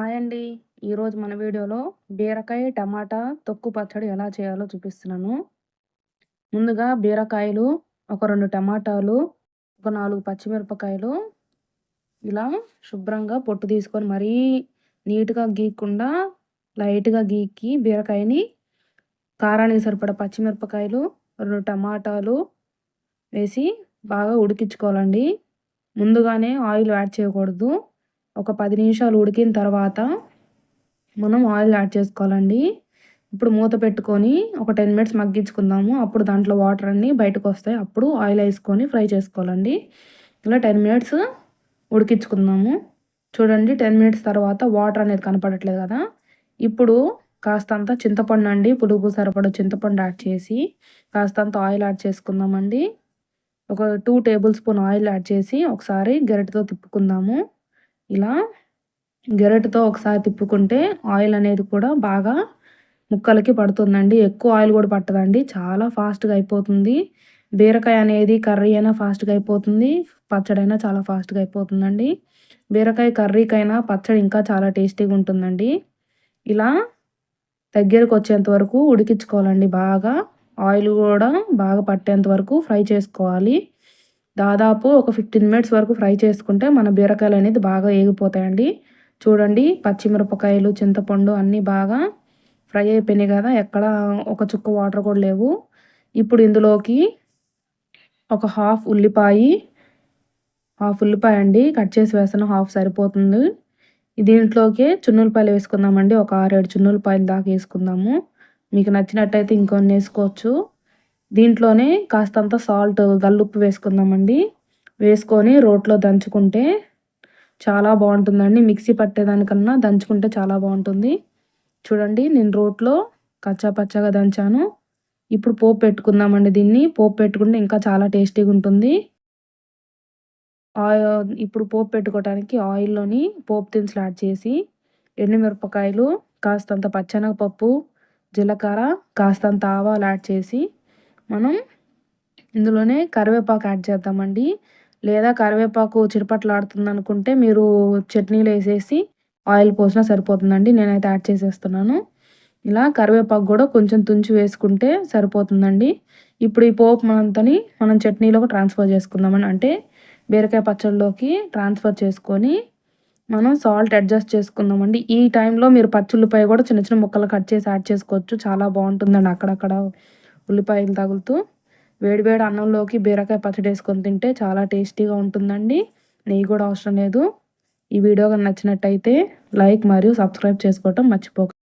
Hi అండి. ఈరోజు మన వీడియోలో బీరకాయ టమాటా తొక్కు పచ్చడి ఎలా చేయాలో చూపిస్తున్నాను. ముందుగా బీరకాయలు ఒక రెండు టమాటాలు ఒక నాలుగు పచ్చిమిరపకాయలు ఇలా శుభ్రంగా పొట్టు తీసుకొని మరీ నీట్గా గీక్కుండా లైట్గా గీక్కి బీరకాయని కారానికి సరిపడ పచ్చిమిరపకాయలు రెండు టమాటాలు వేసి బాగా ఉడికించుకోవాలండి. ముందుగానే ఆయిల్ యాడ్ చేయకూడదు. ఒక పది నిమిషాలు ఉడికిన తర్వాత మనం ఆయిల్ యాడ్ చేసుకోవాలండి. ఇప్పుడు మూత పెట్టుకొని ఒక టెన్ మినిట్స్ మగ్గించుకుందాము. అప్పుడు దాంట్లో వాటర్ అన్నీ బయటకు వస్తాయి. అప్పుడు ఆయిల్ వేసుకొని ఫ్రై చేసుకోవాలండి. ఇలా టెన్ మినిట్స్ ఉడికించుకుందాము. చూడండి టెన్ మినిట్స్ తర్వాత వాటర్ అనేది కనపడట్లేదు కదా. ఇప్పుడు కాస్తంత చింతపండు అండి పులుగు సరిపడ చింతపండు యాడ్ చేసి కాస్తంత ఆయిల్ యాడ్ చేసుకుందామండి. ఒక two tablespoon oil add చేసి ఒకసారి గరిటతో తిప్పుకుందాము. ఇలా గెరటితో ఒకసారి తిప్పుకుంటే ఆయిల్ అనేది కూడా బాగా ముక్కలకి పడుతుందండి. ఎక్కువ ఆయిల్ కూడా పట్టదండి. చాలా ఫాస్ట్గా అయిపోతుంది. బీరకాయ అనేది కర్రీ అయినా ఫాస్ట్గా అయిపోతుంది. పచ్చడి అయినా చాలా ఫాస్ట్గా అయిపోతుందండి. బీరకాయ కర్రీకైనా పచ్చడి ఇంకా చాలా టేస్టీగా ఉంటుందండి. ఇలా దగ్గరకు వచ్చేంత వరకు ఉడికించుకోవాలండి బాగా. ఆయిల్ కూడా బాగా పట్టేంత వరకు ఫ్రై చేసుకోవాలి. దాదాపు ఒక ఫిఫ్టీన్ మినిట్స్ వరకు ఫ్రై చేసుకుంటే మన బీరకాయలు అనేది బాగా ఏగిపోతాయండి. చూడండి పచ్చిమిరపకాయలు చింతపండు అన్నీ బాగా ఫ్రై అయిపోయినాయి కదా ఎక్కడ ఒక చుక్క వాటర్ కూడా లేవు. ఇప్పుడు ఇందులోకి ఒక హాఫ్ ఉల్లిపాయ హాఫ్ ఉల్లిపాయ అండి కట్ చేసి వేస్తాను హాఫ్ సరిపోతుంది. దీంట్లోకి చున్నులపాయలు వేసుకుందామండి ఒక ఆరేడు చున్నులపాయలు దాకా వేసుకుందాము. మీకు నచ్చినట్టయితే ఇంకొన్ని వేసుకోవచ్చు. దీంట్లోనే కాస్తంత సాల్ట్ గల్లుప్పు వేసుకుందామండి. వేసుకొని రోట్లో దంచుకుంటే చాలా బాగుంటుందండి. మిక్సీ పట్టేదానికన్నా దంచుకుంటే చాలా బాగుంటుంది. చూడండి నేను రోట్లో కచ్చా పచ్చగా దంచాను. ఇప్పుడు పోపు పెట్టుకుందామండి దీన్ని. పోపు పెట్టుకుంటే ఇంకా చాలా టేస్టీగా ఉంటుంది. ఆయిల్ ఇప్పుడు పోపు పెట్టుకోవడానికి ఆయిల్లోని పోపు దినుసులు యాడ్ చేసి ఎండుమిరపకాయలు కాస్తంత పచ్చనగపప్పు జీలకర్ర కాస్తంత ఆవాలు యాడ్ చేసి మనం ఇందులోనే కరివేపాకు యాడ్ చేద్దామండి. లేదా కరివేపాకు చిరపట్లాడుతుంది అనుకుంటే మీరు చట్నీలో వేసేసి ఆయిల్ పోసినా సరిపోతుందండి. నేనైతే యాడ్ చేసేస్తున్నాను. ఇలా కరివేపాకు కూడా కొంచెం తుంచి వేసుకుంటే సరిపోతుందండి. ఇప్పుడు ఈ పోపు మనంతని మనం చట్నీలోకి ట్రాన్స్ఫర్ చేసుకుందామని అంటే బీరకాయ పచ్చళ్ళలోకి ట్రాన్స్ఫర్ చేసుకొని మనం సాల్ట్ అడ్జస్ట్ చేసుకుందామండి. ఈ టైంలో మీరు పచ్చుల్లిపాయ కూడా చిన్న చిన్న ముక్కలు కట్ చేసి యాడ్ చేసుకోవచ్చు. చాలా బాగుంటుందండి అక్కడక్కడ ఉల్లిపాయలు తగులుతూ వేడివేడి అన్నంలోకి బీరకాయ పచ్చడి వేసుకొని తింటే చాలా టేస్టీగా ఉంటుందండి. నెయ్యి కూడా అవసరం లేదు. ఈ వీడియో కానీ నచ్చినట్టయితే లైక్ మరియు సబ్స్క్రైబ్ చేసుకోవటం మర్చిపోక